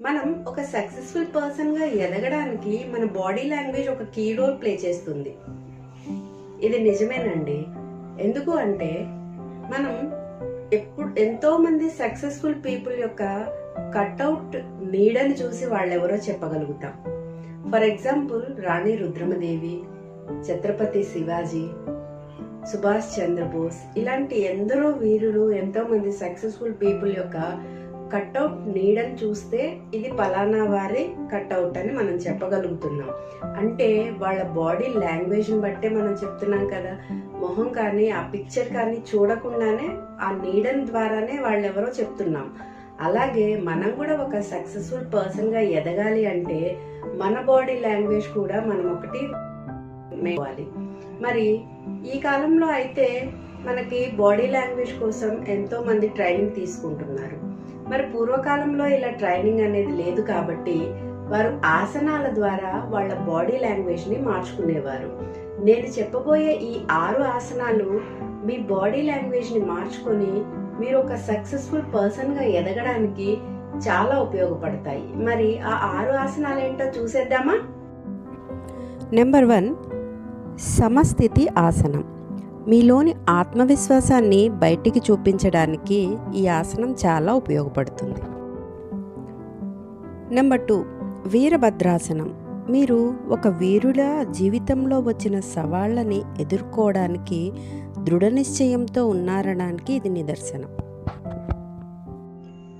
మనం ఒక సక్సెస్ఫుల్ పర్సన్గా ఎదగడానికి మన బాడీ లాంగ్వేజ్ ఒక కీ రోల్ ప్లే చేస్తుంది. ఇది నిజమేనండి. ఎందుకు అంటే మనం ఎప్పుడు ఎంతో మంది సక్సెస్ఫుల్ పీపుల్ యొక్క కట్అవుట్ నీడని చూసి వాళ్ళెవరో చెప్పగలుగుతాం. ఫర్ ఎగ్జాంపుల్ రాణి రుద్రమదేవి ఛత్రపతి శివాజీ సుభాష్ చంద్రబోస్ ఇలాంటి ఎందరో వీరులు ఎంతో మంది సక్సెస్ఫుల్ పీపుల్ యొక్క కట్అవుట్ నీడని చూస్తే ఇది పలానా వారి కట్అవుట్ అని మనం చెప్పగలుగుతున్నాం. అంటే వాళ్ళ బాడీ లాంగ్వేజ్ని బట్టే మనం చెప్తున్నాం కదా. మొహం కానీ ఆ పిక్చర్ కానీ చూడకుండానే ఆ నీడన్ ద్వారానే వాళ్ళు ఎవరో చెప్తున్నాం. అలాగే మనం కూడా ఒక సక్సెస్ఫుల్ పర్సన్గా ఎదగాలి అంటే మన బాడీ లాంగ్వేజ్ కూడా మనం ఒకటి మేవాలి మరి ఈ కాలంలో అయితే మనకి బాడీ లాంగ్వేజ్ కోసం ఎంతో మంది ట్రైనింగ్ తీసుకుంటున్నారు. మరి పూర్వకాలంలో ఇలా ట్రైనింగ్ అనేది లేదు కాబట్టి వారు ఆసనాల ద్వారా వాళ్ళ బాడీ లాంగ్వేజ్ని మార్చుకునేవారు. నేను చెప్పబోయే ఈ ఆరు ఆసనాలు మీ బాడీ లాంగ్వేజ్ని మార్చుకొని మీరు ఒక సక్సెస్ఫుల్ పర్సన్గా ఎదగడానికి చాలా ఉపయోగపడతాయి. మరి ఆ ఆరు ఆసనాలు ఏంటో చూసేద్దామా? నెంబర్ వన్ సమస్థితి ఆసనం. మీలోని ఆత్మవిశ్వాసాన్ని బయటికి చూపించడానికి ఈ ఆసనం చాలా ఉపయోగపడుతుంది. నెంబర్ టూ వీరభద్రాసనం. మీరు ఒక వీరుల జీవితంలో వచ్చిన సవాళ్ళని ఎదుర్కోవడానికి దృఢ నిశ్చయంతో ఉన్నారనడానికి ఇది నిదర్శనం.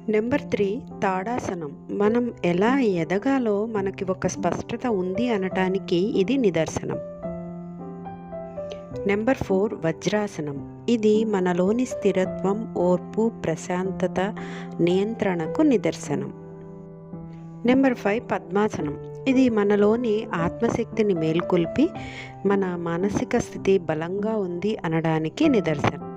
నెంబర్ త్రీ తాడాసనం. మనం ఎలా ఎదగాలో మనకి ఒక స్పష్టత ఉంది అనటానికి ఇది నిదర్శనం. నెంబర్ ఫోర్ వజ్రాసనం. ఇది మనలోని స్థిరత్వం ఓర్పు ప్రశాంతత నియంత్రణకు నిదర్శనం. నెంబర్ ఫైవ్ పద్మాసనం. ఇది మనలోని ఆత్మశక్తిని మేల్కొల్పి మన మానసిక స్థితి బలంగా ఉంది అనడానికి నిదర్శనం.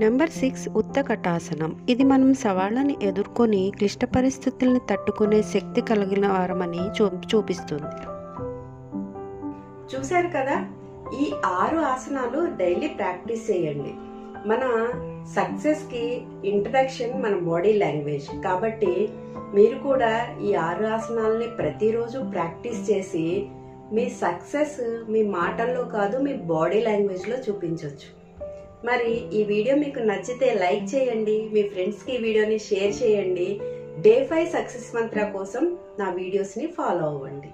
నెంబర్ సిక్స్ ఉత్తకటాసనం. ఇది మనం సవాళ్ళని ఎదుర్కొని క్లిష్ట పరిస్థితుల్ని తట్టుకునే శక్తి కలిగిన వారమని చూ చూపిస్తుంది. చూశారు కదా? ఈ ఆరు ఆసనాలు డైలీ ప్రాక్టీస్ చేయండి. మన సక్సెస్కి ఇంట్రడక్షన్ మన బాడీ లాంగ్వేజ్ కాబట్టి మీరు కూడా ఈ ఆరు ఆసనాలని ప్రతిరోజు ప్రాక్టీస్ చేసి మీ సక్సెస్ మీ మాటల్లో కాదు మీ బాడీ లాంగ్వేజ్లో చూపించవచ్చు మరి ఈ వీడియో మీకు నచ్చితే లైక్ చేయండి మీ ఫ్రెండ్స్కి ఈ వీడియోని షేర్ చేయండి. డే ఫైవ్ సక్సెస్ మంత్ర కోసం నా వీడియోస్ని ఫాలో అవ్వండి.